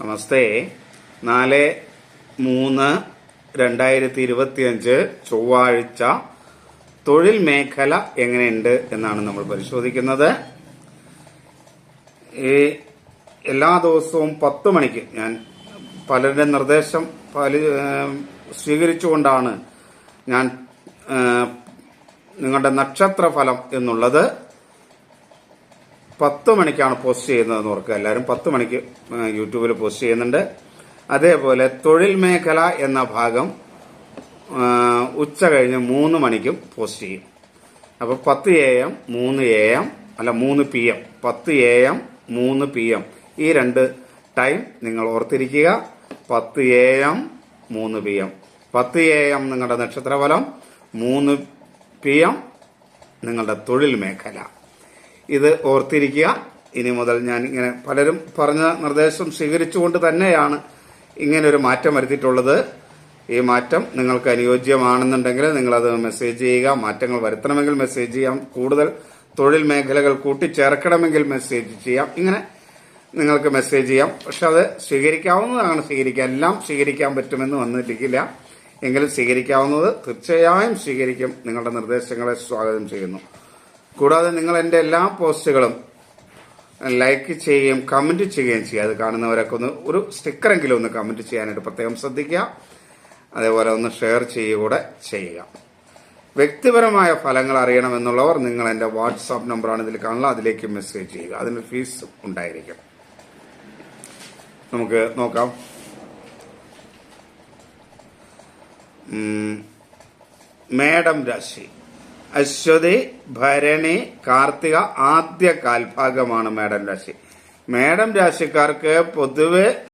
നമസ്തേ. നാല് മൂന്ന് രണ്ടായിരത്തി ഇരുപത്തിയഞ്ച് ചൊവ്വാഴ്ച തൊഴിൽ മേഖല എങ്ങനെയുണ്ട് എന്നാണ് നമ്മൾ പരിശോധിക്കുന്നത്. ഈ എല്ലാ ദിവസവും പത്ത് മണിക്ക് ഞാൻ പലരുടെ നിർദ്ദേശം പാലി സ്വീകരിച്ചുകൊണ്ടാണ് ഞാൻ നിങ്ങളുടെ നക്ഷത്ര ഫലം എന്നുള്ളത് പത്ത് മണിക്കാണ് പോസ്റ്റ് ചെയ്യുന്നതെന്ന് ഓർക്കുക. എല്ലാവരും പത്ത് മണിക്ക് യൂട്യൂബിൽ പോസ്റ്റ് ചെയ്യുന്നുണ്ട്. അതേപോലെ തൊഴിൽ മേഖല എന്ന ഭാഗം ഉച്ച കഴിഞ്ഞ് മൂന്ന് മണിക്കും പോസ്റ്റ് ചെയ്യും. അപ്പോൾ പത്ത് എ എം മൂന്ന് എ എം അല്ല മൂന്ന് പി എം പത്ത് എ എം മൂന്ന് പി എം. ഈ രണ്ട് ടൈം നിങ്ങൾ ഓർത്തിരിക്കുക. പത്ത് എ എം മൂന്ന് പി എം. പത്ത് എ എം നിങ്ങളുടെ നക്ഷത്രഫലം മൂന്ന് പി എം നിങ്ങളുടെ തൊഴിൽ മേഖല. ഇത് ഓർത്തിരിക്കുക. ഇനി മുതൽ ഞാൻ ഇങ്ങനെ പലരും പറഞ്ഞ നിർദ്ദേശം സ്വീകരിച്ചുകൊണ്ട് തന്നെയാണ് ഇങ്ങനെ ഒരു മാറ്റം വരുത്തിയിട്ടുള്ളത്. ഈ മാറ്റം നിങ്ങൾക്ക് അനുയോജ്യമാണെന്നുണ്ടെങ്കിൽ നിങ്ങളത് മെസ്സേജ് ചെയ്യുക. മാറ്റങ്ങൾ വരുത്തണമെങ്കിൽ മെസ്സേജ് ചെയ്യാം. കൂടുതൽ തൊഴിൽ മേഖലകൾ കൂട്ടിച്ചേർക്കണമെങ്കിൽ മെസ്സേജ് ചെയ്യാം. ഇങ്ങനെ നിങ്ങൾക്ക് മെസ്സേജ് ചെയ്യാം. പക്ഷെ അത് സ്വീകരിക്കാവുന്നതാണ് സ്വീകരിക്കുക. എല്ലാം സ്വീകരിക്കാൻ പറ്റുമെന്ന് വന്നിട്ടില്ല. എങ്കിലും സ്വീകരിക്കാവുന്നത് തീർച്ചയായും സ്വീകരിക്കും. നിങ്ങളുടെ നിർദ്ദേശങ്ങളെ സ്വാഗതം ചെയ്യുന്നു. കൂടാതെ നിങ്ങൾ എന്റെ എല്ലാ പോസ്റ്റുകളും ലൈക്ക് ചെയ്യുകയും കമന്റ് ചെയ്യുകയും ചെയ്യുക. അത് കാണുന്നവരൊക്കെ ഒന്ന് ഒരു സ്റ്റിക്കറെങ്കിലും ഒന്ന് കമന്റ് ചെയ്യാനായിട്ട് പ്രത്യേകം ശ്രദ്ധിക്കുക. അതേപോലെ ഒന്ന് ഷെയർ ചെയ്യുക കൂടെ ചെയ്യുക. വ്യക്തിപരമായ ഫലങ്ങൾ അറിയണമെന്നുള്ളവർ നിങ്ങൾ എന്റെ വാട്സാപ്പ് നമ്പറാണ് ഇതിൽ കാണുക അതിലേക്ക് മെസ്സേജ് ചെയ്യുക. അതിന് ഫീസ് ഉണ്ടായിരിക്കും. നമുക്ക് നോക്കാം. മേഡം രാശി. അശ്വതി ഭരണി കാർത്തിക ആദ്യ കാൽഭാഗമാണ് മേടം രാശി. മേടം രാശിക്കാർക്ക് പൊതുവെ